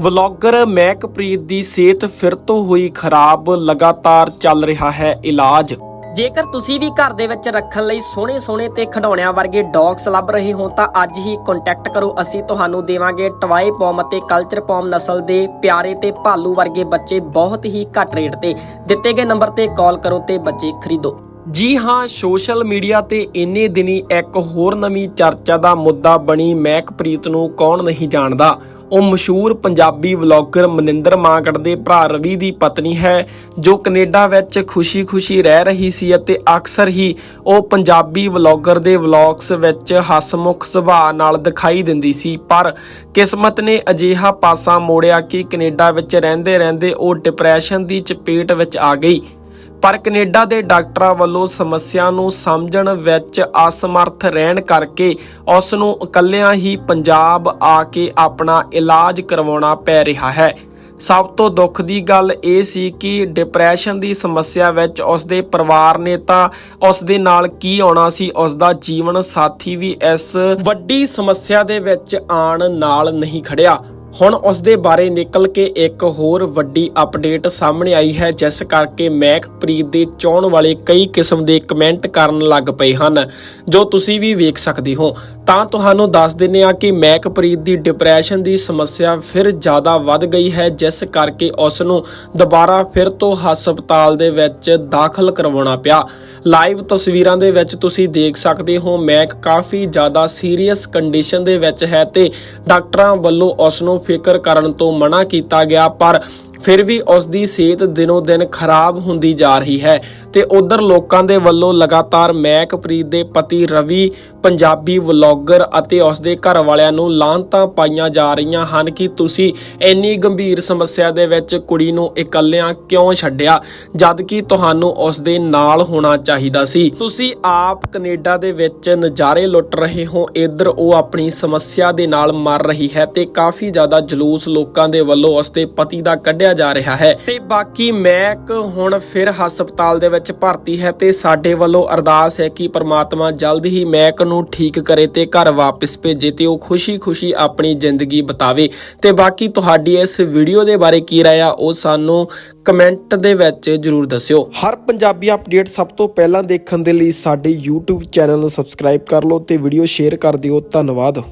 Vlogger ਮੈਕਪ੍ਰੀਤ ਦੀ ਸਿਹਤ ਫਿਰ ਤੋਂ ਹੋਈ ਖਰਾਬ ਲਗਾਤਾਰ ਚੱਲ ਰਿਹਾ ਹੈ ਇਲਾਜ। ਜੇਕਰ ਤੁਸੀਂ ਵੀ ਘਰ ਦੇ ਵਿੱਚ ਰੱਖਣ ਲਈ ਸੋਹਣੇ ਸੋਹਣੇ ਤੇ ਖਿਡੌਣਿਆਂ ਵਰਗੇ ਡੌਗਸ ਲੱਭ ਰਹੇ ਹੋ ਤਾਂ ਅੱਜ ਹੀ ਕੰਟੈਕਟ ਕਰੋ। ਅਸੀਂ ਤੁਹਾਨੂੰ ਦੇਵਾਂਗੇ ਟਵਾਈ ਪੌਮ ਅਤੇ ਕਲਚਰ ਪੌਮ ਨਸਲ ਦੇ ਪਿਆਰੇ ਤੇ ਭਾਲੂ ਵਰਗੇ ਬੱਚੇ ਬਹੁਤ ਹੀ ਘੱਟ ਰੇਟ ਤੇ। ਦਿੱਤੇ ਗਏ ਨੰਬਰ ਤੇ ਕਾਲ ਕਰੋ ਤੇ ਬੱਚੇ ਖਰੀਦੋ। ਜੀ ਹਾਂ ਸੋਸ਼ਲ ਮੀਡੀਆ ਤੇ ਇੰਨੇ ਦਿਨੀ ਇੱਕ ਹੋਰ ਨਵੀਂ ਚਰਚਾ ਦਾ ਮੁੱਦਾ ਬਣੀ ਮੈਕਪ੍ਰੀਤ ਨੂੰ ਕੌਣ ਨਹੀਂ ਜਾਣਦਾ। ਉਹ ਮਸ਼ਹੂਰ ਪੰਜਾਬੀ ਵਲੌਗਰ ਮਨਿੰਦਰ ਮਾਂਗੜ ਦੇ ਭਰਾ ਰਵੀ ਦੀ ਪਤਨੀ ਹੈ, ਜੋ ਕੈਨੇਡਾ ਵਿੱਚ ਖੁਸ਼ੀ-ਖੁਸ਼ੀ ਰਹਿ ਰਹੀ ਸੀ ਅਤੇ ਅਕਸਰ ਹੀ ਉਹ ਪੰਜਾਬੀ ਵਲੌਗਰ ਦੇ ਵਲੌਗਸ ਵਿੱਚ ਹਸਮੁਖ ਸੁਭਾਅ ਨਾਲ ਦਿਖਾਈ ਦਿੰਦੀ ਸੀ। ਪਰ ਕਿਸਮਤ ਨੇ ਅਜਿਹਾ ਪਾਸਾ ਮੋੜਿਆ ਕਿ ਕੈਨੇਡਾ ਵਿੱਚ ਰਹਿੰਦੇ-ਰਹਿੰਦੇ ਉਹ ਡਿਪਰੈਸ਼ਨ ਦੀ ਚਪੇਟ ਵਿੱਚ ਆ ਗਈ। ਪਰ ਕੈਨੇਡਾ ਦੇ ਡਾਕਟਰਾਂ ਵੱਲੋਂ ਸਮੱਸਿਆ ਨੂੰ ਸਮਝਣ ਵਿੱਚ ਅਸਮਰਥ ਰਹਿਣ ਕਰਕੇ ਉਸ ਨੂੰ ਇਕੱਲਿਆਂ ਹੀ ਪੰਜਾਬ ਆ ਕੇ ਆਪਣਾ ਇਲਾਜ ਕਰਵਾਉਣਾ ਪੈ ਰਿਹਾ ਹੈ। ਸਭ ਤੋਂ ਦੁੱਖ ਦੀ ਗੱਲ ਇਹ ਸੀ ਕਿ ਡਿਪਰੈਸ਼ਨ ਦੀ ਸਮੱਸਿਆ ਵਿੱਚ ਉਸ ਦੇ ਪਰਿਵਾਰ ਨੇ ਤਾਂ ਉਸ ਦੇ ਨਾਲ ਕੀ ਆਉਣਾ ਸੀ ਉਸ ਦਾ ਜੀਵਨ ਸਾਥੀ ਵੀ ਇਸ ਵੱਡੀ ਸਮੱਸਿਆ ਦੇ ਵਿੱਚ ਆਣ ਨਾਲ ਨਹੀਂ ਖੜਿਆ। ਹੁਣ ਉਸ ਦੇ ਬਾਰੇ ਨਿਕਲ ਕੇ ਇੱਕ ਹੋਰ ਵੱਡੀ ਅਪਡੇਟ ਸਾਹਮਣੇ ਆਈ ਹੈ, ਜਿਸ ਕਰਕੇ ਮੈਕਪ੍ਰੀਤ ਦੇ ਚਾਹਣ ਵਾਲੇ ਕਈ ਕਿਸਮ ਦੇ ਕਮੈਂਟ ਕਰਨ ਲੱਗ ਪਏ ਹਨ। ਜੋ ਤੁਸੀਂ ਵੀ ਵੇਖ ਸਕਦੇ ਹੋ। ਤਾਂ ਤੁਹਾਨੂੰ ਦੱਸ ਦਿੰਨੇ ਆ ਕਿ ਮੈਕਪ੍ਰੀਤ ਦੀ ਡਿਪਰੈਸ਼ਨ ਦੀ ਸਮੱਸਿਆ ਫਿਰ ਜ਼ਿਆਦਾ ਵੱਧ ਗਈ ਹੈ, ਜਿਸ ਕਰਕੇ ਉਸ ਨੂੰ ਦੁਬਾਰਾ ਫਿਰ ਤੋਂ ਹਸਪਤਾਲ ਦੇ ਵਿੱਚ ਦਾਖਲ ਕਰਵਾਉਣਾ ਪਿਆ। ਲਾਈਵ ਤਸਵੀਰਾਂ ਦੇ ਵਿੱਚ ਤੁਸੀਂ ਦੇਖ ਸਕਦੇ ਹੋ ਮੈਕ ਕਾਫੀ ਜ਼ਿਆਦਾ ਸੀਰੀਅਸ ਕੰਡੀਸ਼ਨ ਦੇ ਵਿੱਚ ਹੈ ਤੇ ਡਾਕਟਰਾਂ ਵੱਲੋਂ ਉਸ ਨੂੰ ਫਿਕਰ ਕਰਨ ਤੋਂ ਮਨਾ ਕੀਤਾ ਗਿਆ, ਪਰ ਫਿਰ ਵੀ ਉਸ ਦੀ ਸਿਹਤ ਦਿਨੋ ਦਿਨ ਖਰਾਬ ਹੁੰਦੀ ਜਾ ਰਹੀ ਹੈ। ਤੇ ਉਧਰ ਲੋਕਾਂ ਦੇ ਵੱਲੋਂ ਲਗਾਤਾਰ ਮੈਕਪ੍ਰੀਤ ਦੇ ਪਤੀ ਰਵੀ, ਪੰਜਾਬੀ ਵਲੌਗਰ ਅਤੇ ਉਸ ਦੇ ਘਰ ਵਾਲਿਆਂ ਨੂੰ ਲਾਂਤਾਂ ਪਾਈਆਂ ਜਾ ਰਹੀਆਂ ਹਨ ਕਿ ਤੁਸੀਂ ਇੰਨੀ ਗੰਭੀਰ ਸਮੱਸਿਆ ਦੇ ਵਿੱਚ ਕੁੜੀ ਨੂੰ ਇਕੱਲਿਆਂ ਕਿਉਂ ਛੱਡਿਆ? ਜਦ ਕਿ ਤੁਹਾਨੂੰ ਉਸ ਦੇ ਨਾਲ ਹੋਣਾ ਚਾਹੀਦਾ ਸੀ। ਤੁਸੀਂ ਆਪ ਕੈਨੇਡਾ ਦੇ ਵਿੱਚ ਨਜ਼ਾਰੇ ਲੁੱਟ ਰਹੇ ਹੋ। ਇੱਧਰ ਉਹ ਆਪਣੀ ਸਮੱਸਿਆ ਦੇ ਨਾਲ ਮਰ ਰਹੀ ਹੈ ਤੇ ਕਾਫੀ ਜ਼ਿਆਦਾ ਜਲੂਸ ਲੋਕਾਂ ਦੇ ਵੱਲੋਂ ਉਸ ਦੇ ਪਤੀ ਦਾ ਕੱਢਿਆ ਜਾ ਰਿਹਾ ਹੈ। ਤੇ ਬਾਕੀ ਮੈਕ ਹੁਣ ਫਿਰ ਹਸਪਤਾਲ ਦੇ ਵਿੱਚ ਭਰਤੀ ਹੈ ਤੇ ਸਾਡੇ ਵੱਲੋਂ ਅਰਦਾਸ ਹੈ ਕਿ ਪਰਮਾਤਮਾ ਜਲਦ ਹੀ ਮੈਕ ਨੂੰ ਠੀਕ ਕਰੇ ਤੇ ਘਰ ਵਾਪਸ ਭੇਜੇ ਤੇ ਉਹ ਖੁਸ਼ੀ-ਖੁਸ਼ੀ ਆਪਣੀ ਜ਼ਿੰਦਗੀ ਬਿਤਾਵੇ। ਤੇ ਬਾਕੀ ਤੁਹਾਡੀ ਇਸ ਵੀਡੀਓ ਦੇ ਬਾਰੇ ਕੀ ਰਾਏ ਉਹ ਸਾਨੂੰ ਕਮੈਂਟ ਦੇ ਵਿੱਚ ਜਰੂਰ ਦੱਸਿਓ। ਹਰ ਪੰਜਾਬੀ ਅਪਡੇਟ ਸਭ ਤੋਂ ਪਹਿਲਾਂ ਦੇਖਣ ਦੇ ਲਈ ਸਾਡੇ YouTube ਚੈਨਲ ਨੂੰ ਸਬਸਕ੍ਰਾਈਬ ਕਰ ਲਓ ਤੇ ਵੀਡੀਓ ਸ਼ੇਅਰ ਕਰ ਦਿਓ। ਧੰਨਵਾਦ।